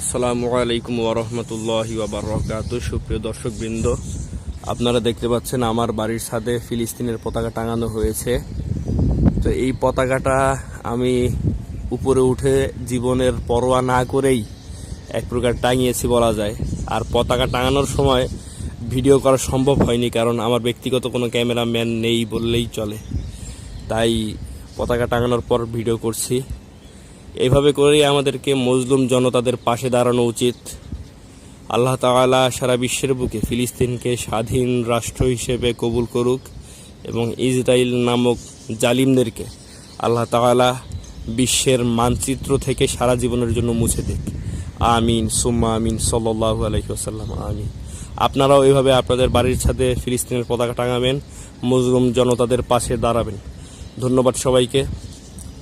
আসসালামু আলাইকুম ওরহমতুল্লাহ বাবরকাত সুপ্রিয় দর্শকবৃন্দ, আপনারা দেখতে পাচ্ছেন আমার বাড়ির ছাদে ফিলিস্তিনের পতাকা টাঙানো হয়েছে। তো এই পতাকাটা আমি উপরে উঠে জীবনের পরোয়া না করেই এক প্রকার টাঙিয়েছি বলা যায়। আর পতাকা টাঙানোর সময় ভিডিও করা সম্ভব হয়নি, কারণ আমার ব্যক্তিগত কোনো ক্যামেরাম্যান নেই বললেই চলে। তাই পতাকা টাঙানোর পর ভিডিও করছি। এইভাবে করেই আমাদেরকে মজলুম জনতাদের পাশে দাঁড়ানো উচিত। আল্লাহ তাআলা সারা বিশ্বের বুকে ফিলিস্তিনকে স্বাধীন রাষ্ট্র হিসেবে কবুল করুক এবং ইসরায়েল নামক জালিমদেরকে আল্লাহ তাআলা বিশ্বের মানচিত্র থেকে সারা জীবনের জন্য মুছে দিক। আমিন, সুম্মা আমিন, সাল্লাল্লাহু আলাইহি ওয়াসাল্লাম, আমিন। আপনারাও এইভাবে আপনাদের বাড়ির ছাদে ফিলিস্তিনের পতাকা টাঙাবেন, মজলুম জনতাদের পাশে দাঁড়াবেন। ধন্যবাদ সবাইকে।